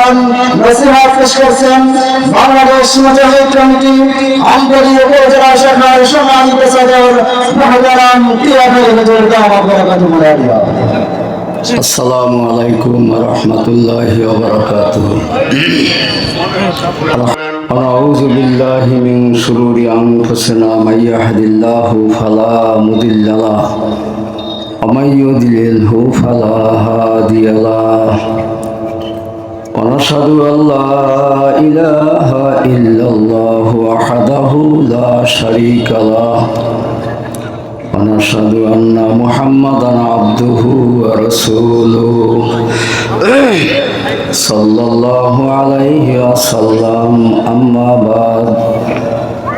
বর্তমান নসিহাত পেশ করছেন বাংলাদেশ মুজাহিদ কমিটি আমতলী উপজেলা শাখার সম্মানিত সদর মহতারাম তিয়াফি হুজুর দাওয়াত বরকাতুহু মুরাদিয়া আসসালামু আলাইকুম রহমতুল্লাহ وبركاته ونعوذ بالله من شرور أنفسنا من يهد الله فلا مضل له ومن يضلله فلا هادي له ونشهد أن لا إله إلا الله وحده لا شريك له ونشهد أن محمدا عبده ورسوله صلى الله عليه وسلم أما بعد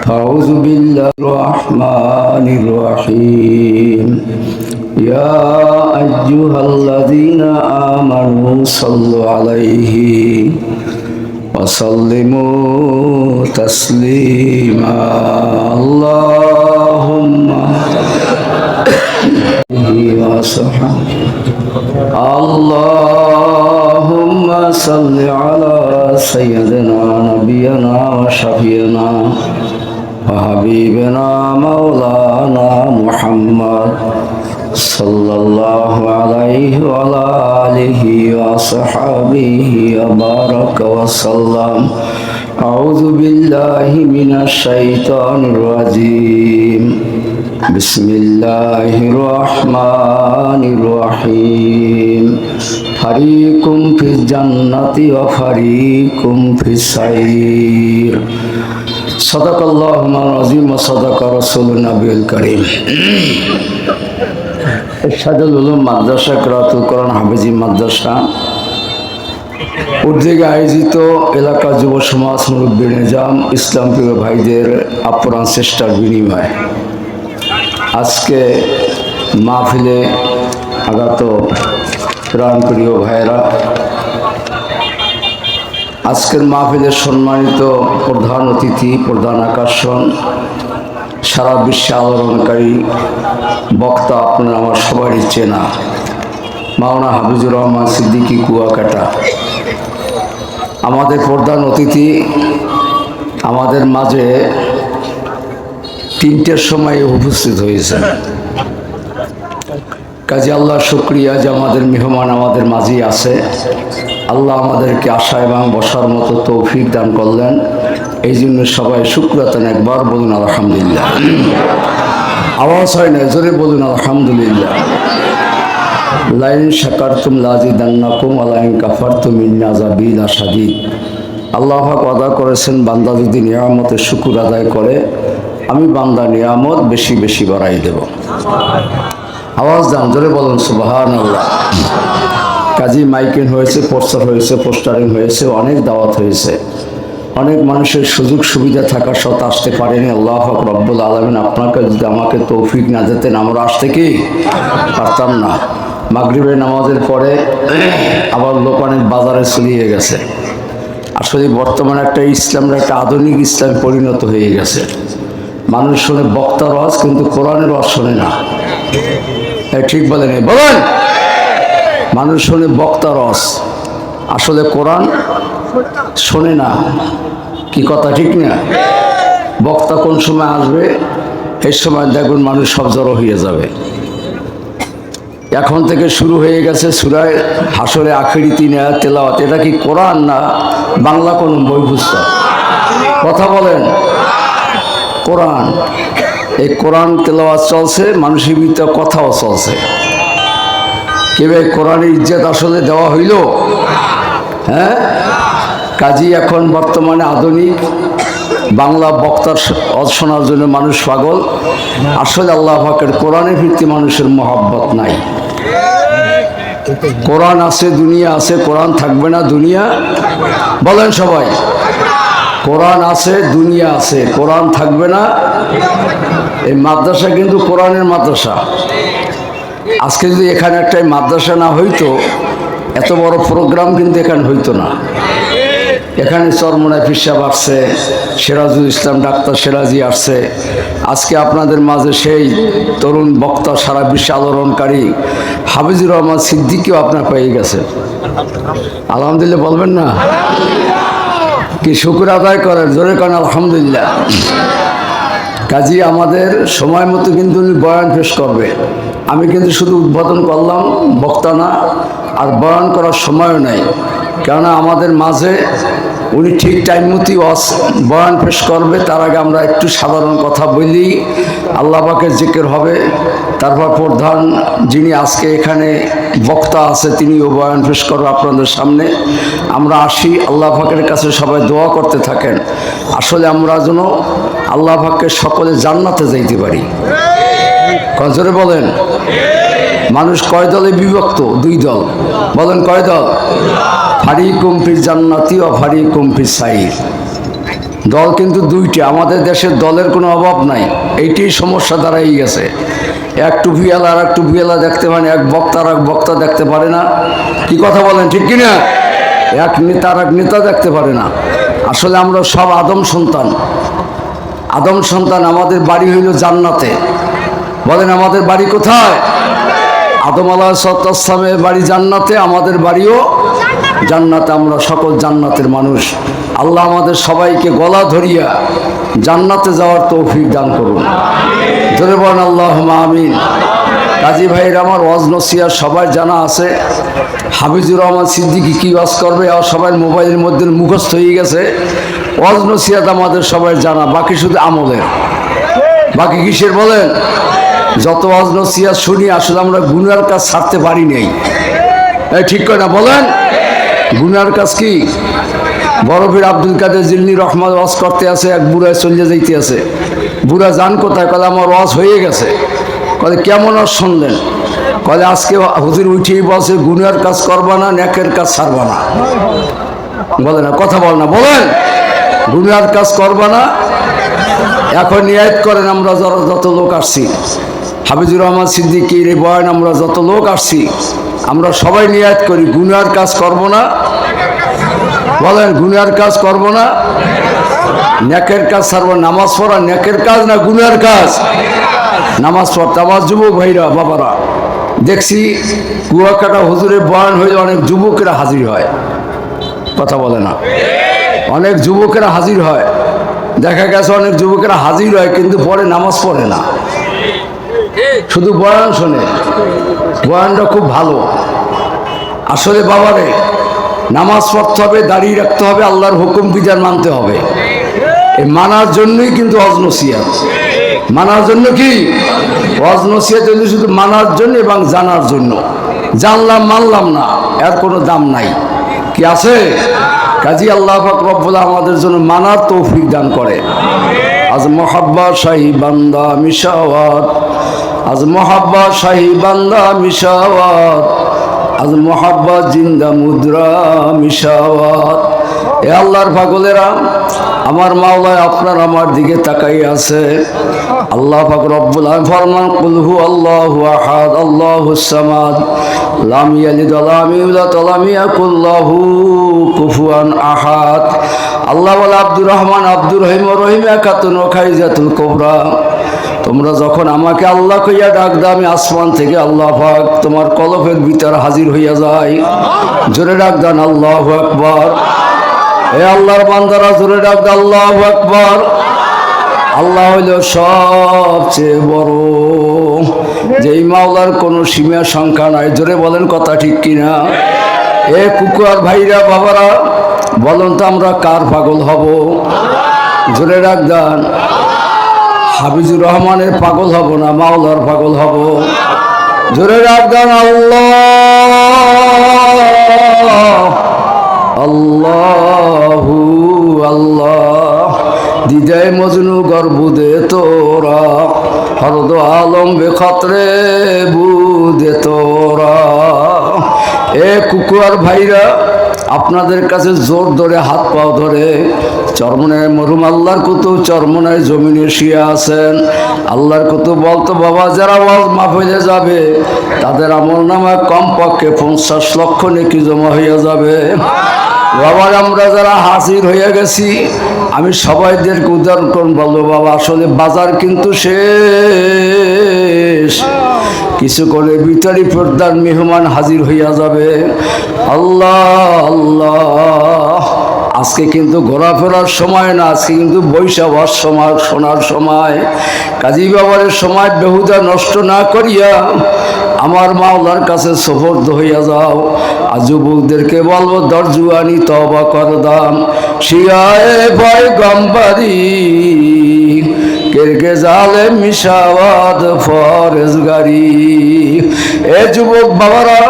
أعوذ بالله الرحمن الرحيم يا أيها الذين آمنوا صلوا عليه وسلموا تسليما اللهم وصحبه اللهم صل على سيدنا نبينا وشفينا وحبيبنا مولانا محمد صلى الله عليه وعلى آله وصحبه وبارك وسلم أعوذ بالله من الشيطان الرجيم بسم الله الرحمن الرحيم فريق في الجنة وفريق في السعير صدق الله العظيم وصدق رسول النبي الكريم এরশাদুল উলুম মাদ্রাসা করাতুল কোরআন হাফিজি মাদ্রাসা। উদ্যোগে আয়োজিত এলাকা যুব সমাজ মুরব্বী নিজাম, ইসলাম প্রিয় ভাইদের আপ্রাণ চেষ্টার বিনিময় আজকে মাহফিলে আগত প্রাণপ্রিয় ভাইয়েরা, আজকের মাহফিলের সম্মানিত প্রধান অতিথি, প্রধান আকর্ষণ সারা বিশ্বে আলোড়নকারী বক্তা আপনার আমার সবারই চেনা। মাওনা হাফিজুর রহমান সিদ্দিকী কুয়াকাটা। আমাদের প্রধান অতিথি আমাদের মাঝে তিনটের সময় উপস্থিত হয়েছে কাজী আল্লাহ শুক্রিয়া যে আমাদের মেহমান আমাদের মাঝেই আছে। আল্লাহ আমাদেরকে আশা এবং বসার মতো তৌফিক দান করলেন। এই জন্য সবাই শুক্রাতেন একবার বলুন আলহামদুলিল্লাহ। আওয়াজ হয় না, জোরে বলুন আলহামদুলিল্লাহ। লাইন শাকারতুম লাজি দান্নাকুম আলাইন কাফারতুম ইন্নাজাবিল আসাদিদ আল্লাহ আদা করেছেন, বান্দা যদি নিয়ামতের শুকুর আদায় করে, আমি বান্দা নিয়ামত বেশি বেশি বাড়াই দেব। আওয়াজ দাম জোরে বলুন সুবাহান আল্লাহ কাজী মাইকিং হয়েছে, পোস্টার হয়েছে, পোস্টারিং হয়েছে, অনেক দাওয়াত হয়েছে। অনেক মানুষের সুযোগ সুবিধা থাকা সত্ত্বেও আসতে পারেনি। আল্লাহ রব্বুল আলমিন আপনাকে যদি আমাকে তৌফিক না দিতেন, আমরা আসতে কি পারতাম না। মাগরিবের নামাজের পরে আবার লোকানের বাজারে চলিয়ে গেছে। আসলে বর্তমানে একটা ইসলামের একটা আধুনিক ইসলাম পরিণত হয়ে গেছে। মানুষ শোনে বক্তা রস কিন্তু কোরআনের রস শোনে না। ঠিক বলেন বলেন। মানুষ শোনে বক্তা রস। আসলে কোরআন শোনে না। কি কথা, ঠিক না? বক্তা কোন সময় আসবে, এই সময় দেখুন মানুষ সব জড়ো হয়ে যাবে। এখন থেকে শুরু হয়ে গেছে সুরায় হাসরে আখেরি তিন তেলাওয়াত। এটা কি কোরআন না বাংলা কোন বই পুস্তক কথা বলেন। কোরআন। এই কোরআন তেলাওয়াত চলছে, মানুষের ভিতরে কথাও চলছে। কেবে কোরআনের ইজ্জত আসলে দেওয়া হইল। হ্যাঁ? কাজী এখন বর্তমানে আধুনিক বাংলা বক্তার শোনার জন্য মানুষ পাগল। আসলে আল্লাহ পাকের কোরআনের ভিত্তি মানুষের মহাব্বত নাই। কোরআন আছে, দুনিয়া আছে, কোরআন থাকবে না, দুনিয়া বলেন সবাই। কোরআন আছে, দুনিয়া আছে, কোরআন থাকবে না। এই মাদ্রাসা কিন্তু কোরআনের মাদ্রাসা। আজকে যদি এখানে একটা মাদ্রাসা না হইতো, এত বড় প্রোগ্রাম কিন্তু এখানে হইতো না। এখানে চরমোনায় পিসাব আসছে, সিরাজুল ইসলাম ডাক্তার সিরাজি আসছে। আজকে আপনাদের মাঝে সেই তরুণ বক্তা, সারা বিশ্বে আলোড়নকারী হাফিজুর রহমান সিদ্দিকিও আপনার পেয়ে গেছে। আলহামদুলিল্লাহ বলবেন না? কি শুক্র আদায় করেন? জোরে করেন আলহামদুলিল্লাহ। কাজী, আমাদের সময় মতো কিন্তু উনি বয়ান পেশ করবে। আমি কিন্তু শুধু উদ্বোধন করলাম, বক্তা না, আর বয়ান করার সময়ও নাই। কেননা আমাদের মাঝে উনি ঠিক টাইম মতোই বয়ান পেশ করবে, তার আগে আমরা একটু সাধারণ কথা বলি। আল্লাহ জিকের হবে। তারপর প্রধান যিনি আজকে এখানে বক্তা আছে, তিনিও বয়ান পেশ করবে আপনাদের সামনে। আমরা আসি, আল্লাহ পাকের কাছে সবাই দোয়া করতে থাকেন। আসলে আমরা যেন আল্লাহ পাককে সকলে জান্নাতে যাইতে পারি। কজরে বলেন? মানুষ কয় দলে বিভক্ত? দুই দল। বলেন কয় দল? ফারি কুম্ফির জান্নাতি ও ফারি কুম্ফির সাইর দল কিন্তু দুইটা। আমাদের দেশের দলের কোনো অভাব নাই। এইটাই সমস্যা দাঁড়াই গেছে। এক টুপিওয়ালা আর এক টুপিওয়ালা দেখতে পারে এক বক্তা আর এক বক্তা দেখতে পারে না। কি কথা বলেন, ঠিক কিনা? এক নেতা আর এক নেতা দেখতে পারে না। আসলে আমরা সব আদম সন্তান। আদম সন্তান আমাদের বাড়ি হইল জান্নাতে। বলেন, আমাদের বাড়ি কোথায়? আদম আলাহ সত্তামের বাড়ি জান্নাতে, আমাদের বাড়িও জান্নাতে, আমরা সকল জান্নাতের মানুষ। আল্লাহ আমাদের সবাইকে গলা ধরিয়া জান্নাতে যাওয়ার তৌফিক দান করুন। ধরে বলেন আল্লাহ আমিন। কাজী ভাইয়ের আমার ওয়াজ নসিয়া সবাই জানা আছে। হাফিজুর রহমান সিদ্দিকি কি ওয়াজ করবে? আর সবাই মোবাইলের মধ্যে মুখস্থ হয়ে গেছে। ওয়াজ নসিয়াত আমাদের সবাই জানা, বাকি শুধু আমলের। বাকি কিসের বলেন? যত ওয়াজ নসিয়াত শুনি, আসলে আমরা গুনার কাজ ছাড়তে পারি নাই। ঠিক করে না, বলেন? গুনার কাজ কি? বরফের আব্দুল কাদের জিল্লি রহমান ওয়াজ করতে আছে, এক বুড়ায় চলে যাইতে আছে। বুড়া যান কোথায়? কলে আমার ওয়াজ হয়ে গেছে। কলে কেমন আর শুনলেন? কলে আজকে হুজুর উঠেই বলছে, গুনার কাজ করবা না, নেকের কাজ ছাড়বা না। বলে না, কথা বল না, বলেন? গুনার কাজ করবা না? এখন নিয়াত করেন আমরা যত লোক আসছি। হাফিজুর রহমান সিদ্দিকির এই বয়ান আমরা যত লোক আসছি, আমরা সবাই নিয়াত করি, গুনার কাজ করব না। বলেন, গুনার কাজ করব না? নেকের কাজ ছাড়ব, নামাজ পড়া নেকের কাজ না গুনার কাজ? নামাজ পড়তে আমার যুবক ভাইরা, বাবারা, দেখছি কুয়াকাটা হুজুরে বয়ান হয়ে অনেক যুবকেরা হাজির হয়। কথা বলে না। অনেক যুবকেরা হাজির হয়। দেখা গেছে অনেক যুবকেরা হাজির হয়, কিন্তু পরে নামাজ পড়ে না। শুধু বয়ান শোনে। বয়ানটা খুব ভালো। আসলে বাবারে, নামাজ পড়তে হবে, দাঁড়িয়ে রাখতে হবে, আল্লাহর হুকুম, বিধান মানতে হবে। এই মানার জন্যই কিন্তু অজনসিয়াত মানার জন্য কি? অজনসিয়াত হলো শুধু মানার জন্য এবং জানার জন্য। জানলাম, মানলাম না, এর কোনো দাম নাই। কি আছে? কাজী আল্লাহ পাক আমাদের জন্য মানার তৌফিক দান করে। আজ মোহাব্বা শাহী বান্দা মিশাওয়াত। আজ মহাব্বা শাহী বান্দা মিশাওয়াত। আজ মহাব্বা জিন্দা মুদ্রা মিশাওয়াত। এ আল্লাহর পাগলেরা, আমার মাওলায় আপনার আমার দিকে তাকাই আছে। আল্লাহ পাক রব্বুল ফরমান, কুল হু আল্লাহু আহাদ, আল্লাহু সামাদ, লাম ইয়ালিদ ওয়া লাম ইউলাদ ওয়া লাম ইয়াকুল লাহু কুফুয়ান আহাদ। আল্লাহ বলে, আব্দুর রহমান, আব্দুর রহিম রহিম একাতুন খাইজাতুল কোবরা। তোমরা যখন আমাকে আল্লাহ কইয়া ডাক দাও, আমি আসমান থেকে আল্লাহ পাক তোমার কলফের ভিতর হাজির হইয়া যায় জোরে ডাক দেন, আল্লাহ আকবর। এ আল্লাহর বান্দারা, জোরে ডাক দাও আল্লাহ আকবর। আল্লাহ হইল সবচেয়ে বড়। যেই মাওলার কোনো সীমা সংখ্যা নাই, জোরে বলেন কথা ঠিক কিনা? এ কুকুর ভাইরা, বাবারা, বলেন তো আমরা কার পাগল হব? জোরে রাখ দেন। হাফিজুর রহমানের পাগল হব না, মাওলার পাগল হব। জোরে রাখ দেন আল্লাহ। আল্লাহু আল্লাহ। দিদায় মজনু গর্বুদে তোরা, হরদ আলম বেখতরে বুদে তোরা। এ কুকুয়ার ভাইরা, আপনাদের কাছে জোর ধরে, হাত পাও ধরে চরমনের মরুম আল্লাহর কুতু চরমনের জমিনে শুয়ে আছেন। আল্লাহর কুতু বলতো, বাবা, যারা ওয়াজ হয়ে যাবে, তাদের আমল নামায় কমপক্ষে পঞ্চাশ লক্ষ নেকি জমা হইয়া যাবে। বাবার আমরা যারা হাজির হয়ে গেছি। আমি সবাইদেরকে উদাহরণ বলব বাবা, আসলে বাজার কিন্তু শেষ। কিছু করে ভিতরি পর্দার মেহমান হাজির হইয়া যাবে। আল্লাহ আল্লাহ। আজকে কিন্তু ঘোরাফেরার সময় না, আজকে কিন্তু বৈশা হওয়ার সময় শোনার সময়। কাজী বাবারের সময় বেহুদা নষ্ট না করিয়া আমার মাওলার কাছে সফর্দ হইয়া যাও। আর যুবকদেরকে বলব, দরজুয়ানি তবা কর দাম। ভয় গম্বারি কেরকে জালে মিশাওয়াদ ফরেজ গাড়ি এ যুবক বাবারা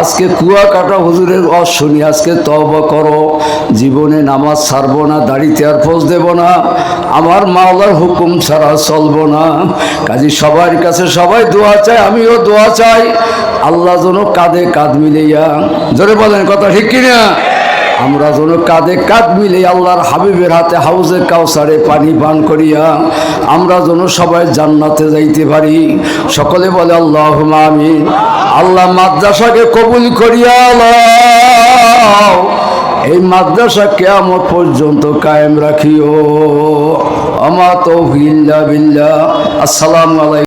আজকে কুয়া কাটা হুজুরের অশ্বনি আজকে তব করো। জীবনে নামাজ ছাড়বো না, দাড়িতে আর ফোঁস দেব না, আমার মাওলার হুকুম ছাড়া চলব না। কাজে সবার কাছে সবাই দোয়া চাই আমিও দোয়া চাই। আল্লাহ যেন কাঁধে কাঁধ মিলিয়া জোরে বলেন কথা ঠিক কিনা? আমরা যেন কাঁধে কাঁধ মিলে আল্লাহর হাবিবের হাতে হাউজে কাউসারে পানি পান করিয়া আমরা যেন সবাই জান্নাতে যাইতে পারি। সকলে বলে আল্লাহ আমি আল্লাহ মাদ্রাসাকে কবুল করিয়া লও। এই মাদ্রাসা কেয়ামত পর্যন্ত কায়েম রাখিও। আমা তো ইল্লা বিল্লাহ। আসসালামু আলাইকুম।